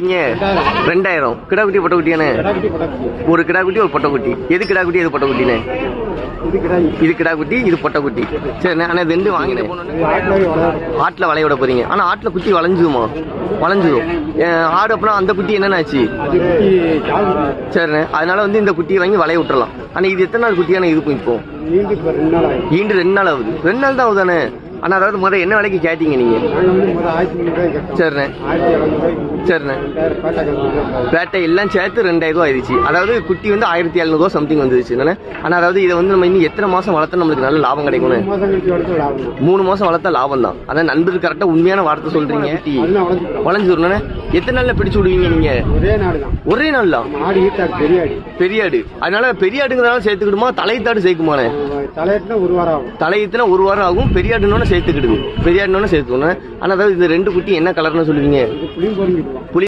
நீங்க ரெண்டாயிரம். கிடாக்குட்டி பட்டாக்குட்டி ஒரு கிடா குட்டி ஒரு பொட்டை குட்டி. எது கிடா குட்டி எது பொட்டை குட்டினே இது கிடாய் இது கிடா குட்டி இது பொட்டை குட்டி. சரி ஆனால் ரெண்டு வாங்கினேன். ஆட்டில் வளைய விட போறீங்க. ஆனால் ஆட்டில் குட்டி வளைஞ்சுதுமா? வளைஞ்சிரும். ஏன், ஆடு அப்படின்னா அந்த குட்டி என்னென்ன ஆச்சு? அது குட்டி கால் சரிண்ணே. அதனால வந்து இந்த குட்டியை வாங்கி வளைய விட்டுறலாம். ஆனால் இது எத்தனை நாள் குட்டியான இருக்கும் இப்போ? ஈண்டு ரெண்டு நாள் ஆகுது. ரெண்டு நாள் தான் ஆகுதானே ஆனால் அதாவது முதல்ல என்ன விலைக்கு கேட்டீங்க நீங்கள் கேட்டோம் சரிண்ணே. சரிண்ணே. பேட்டை எல்லாம் சேர்த்து ரெண்டாயிரம் ரூபா ஆயிடுச்சு. அதாவது குட்டி வந்து ஆயிரத்தி எழுநூறுவா சம்திங் வந்துருச்சு. என்னண்ணே? ஆனால் அதாவது இதை வந்து நம்ம இன்னும் எத்தனை மாதம் வளர்த்தா நம்மளுக்கு நல்ல லாபம் கிடைக்கும்னு தான். மூணு மாதம் வளர்த்தா லாபம் தான். அதான் நண்பர் கரெக்டாக உண்மையான வார்த்தை சொல்றீங்க. வளர்ந்துக்கிறோம் வளைஞ்சிருண்ணே எத்தனை நாளில் பிடிச்சு விடுவீங்க நீங்கள் ஒரே தான் ஒரே நாள் தான் பெரிய ஆடு. அதனால பெரிய ஆடுங்கிறதால சேர்த்துக்கிடுமா? தலைத்தாடு சேர்க்குமானே தலையிட்டுனா ஒரு வாரம் ஆகும். ஒரு வாரம் ஆகும். பெரிய சேர்த்துக்கிடுது. பெரியாடினோன்னு சேர்த்துக்கணும். ஆனால் அதாவது இந்த ரெண்டு குட்டி என்ன கலர்னு சொல்லுவீங்க? புளி